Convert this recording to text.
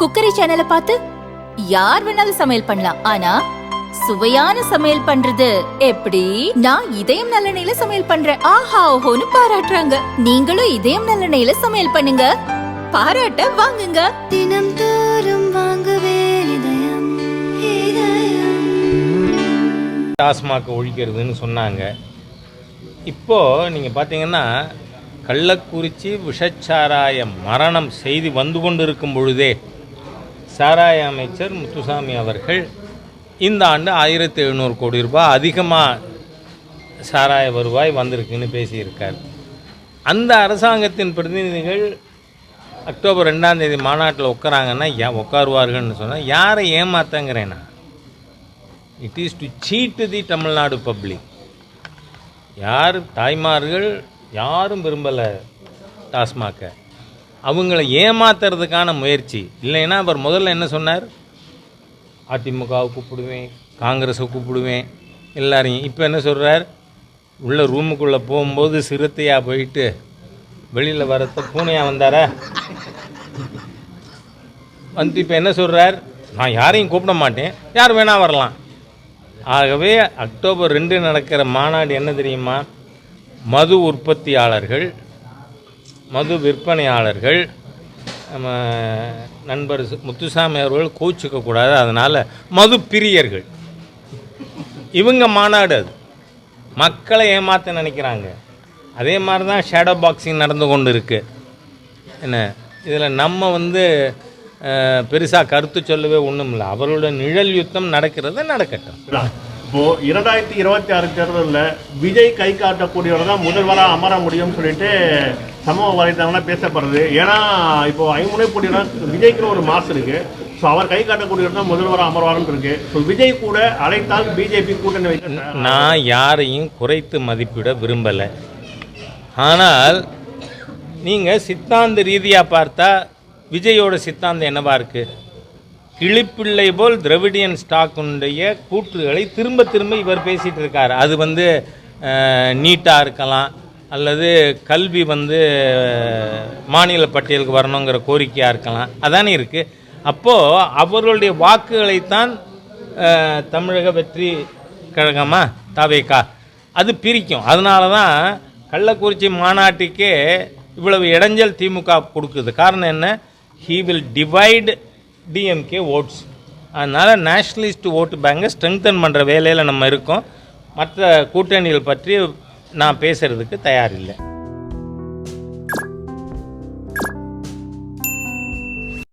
Cookery சேனலை பார்த்து யார் வேணாலும் சமையல் பண்ணலாம். ஆனா சுவையான சமையல் பண்றது எப்படி? நான் இதயம் நல்லெண்ணெயில சமையல் பண்றேன். ஆஹா ஓஹோன்னு பாராட்டுறாங்க. நீங்களும் இதயம் நல்லெண்ணெயில சமையல் பண்ணுங்க. பாராட்ட வாங்குங்க. தினம் தோறும் வாங்குவே இதயம் இதயம். டாஸ்மாக் ஒழிக்கிறதுன்னு சொன்னாங்க. இப்போது நீங்கள் பார்த்தீங்கன்னா கள்ளக்குறிச்சி விஷச்சாராய மரணம் செய்தி வந்து கொண்டு இருக்கும் பொழுதே சாராய அமைச்சர் முத்துசாமி அவர்கள் இந்த ஆண்டு ஆயிரத்தி எழுநூறு கோடி ரூபாய் அதிகமாக சாராய வருவாய் வந்திருக்குன்னு பேசியிருக்கார். அந்த அரசாங்கத்தின் பிரதிநிதிகள் அக்டோபர் ரெண்டாம் தேதி மாநாட்டில் உட்காராங்கன்னா ஏன் உட்காருவார்கள்னு சொன்னால் யாரை ஏமாத்தங்கிறேன் it is to cheat the Tamil Nadu public யார் தாய்மார்கள் யாரும் விரும்பலை டாஸ்மாகை அவங்கள ஏமாத்துறதுக்கான முயற்சி. இல்லைன்னா அவர் முதல்ல என்ன சொன்னார்? அதிமுகவை கூப்பிடுவேன் காங்கிரஸை கூப்பிடுவேன் எல்லாரையும். இப்போ என்ன சொல்கிறார் உள்ளே ரூமுக்குள்ளே போகும்போது சிறுத்தையாக போயிட்டு வெளியில் வரத்த பூனையாக வந்தாரா? வந்து இப்போ என்ன சொல்கிறார் நான் யாரையும் கூப்பிட மாட்டேன். யார் வேணால் வரலாம். ஆகவே அக்டோபர் ரெண்டு நடக்கிற மாநாடு என்ன தெரியுமா? மது உற்பத்தியாளர்கள் மது விற்பனையாளர்கள் நம்ம நண்பர் சு- முத்துசாமி அவர்கள் கூச்சிக்கக்கூடாது அதனால் மது பிரியர்கள். இவங்க மாநாடு அது. மக்களை ஏமாற்ற நினைக்கிறாங்க. அதே மாதிரி தான் ஷேடோ பாக்ஸிங் நடந்து கொண்டு இருக்குது என்ன இதில் நம்ம வந்து பெருசாக கருத்து சொல்லவே ஒன்றும் இல்லை. அவரோட நிழல் யுத்தம் நடக்கிறது நடக்கட்டும். இப்போ இரண்டாயிரத்தி இருபத்தி ஆறு தேர்தலில் விஜய் கை காட்டக்கூடியவர் தான் முதல்வராக அமர முடியும்னு சொல்லிட்டு சமூக வலைதளம்லாம் பேசப்படுறது ஏன்னா இப்போ ஐமுனை போட்டினா விஜய்க்குன்னு ஒரு மாசு இருக்கு. ஸோ அவர் கை காட்டக்கூடியவர் தான் முதல்வர் அமர்வாரம் இருக்கு. ஸோ விஜய் கூட அழைத்தால் பிஜேபி கூட்டணி வைக்க நான் யாரையும் குறைத்து மதிப்பிட விரும்பலை. ஆனால் நீங்கள் சித்தாந்த ரீதியாக பார்த்தா விஜயோட சித்தாந்தம் என்னவா இருக்குது கிளிப்பிள்ளை போல் திரவிடியன் ஸ்டாக்குடைய கூற்றுகளை திரும்ப திரும்ப இவர் பேசிகிட்டு இருக்கார். அது வந்து நீட்டாக இருக்கலாம். அல்லது கல்வி வந்து மாநில பட்டியலுக்கு வரணுங்கிற கோரிக்கையாக இருக்கலாம். அதானே இருக்குது அப்போது அவர்களுடைய வாக்குகளைத்தான் தமிழக வெற்றி கழகமா தாவேக்கா அது பிரிக்கும். அதனால தான் கள்ளக்குறிச்சி மாநாட்டுக்கே இவ்வளவு இடைஞ்சல் திமுக கொடுக்குது. காரணம் என்ன? He will divide DMK votes அதனால் நேஷ்னலிஸ்ட் ஓட்டு பேங்கை ஸ்ட்ரெங்தன் பண்ணுற வேலையில் நம்ம இருக்கோம். மற்ற கூட்டணிகள் பற்றி நான் பேசுகிறதுக்கு தயாரில்லை.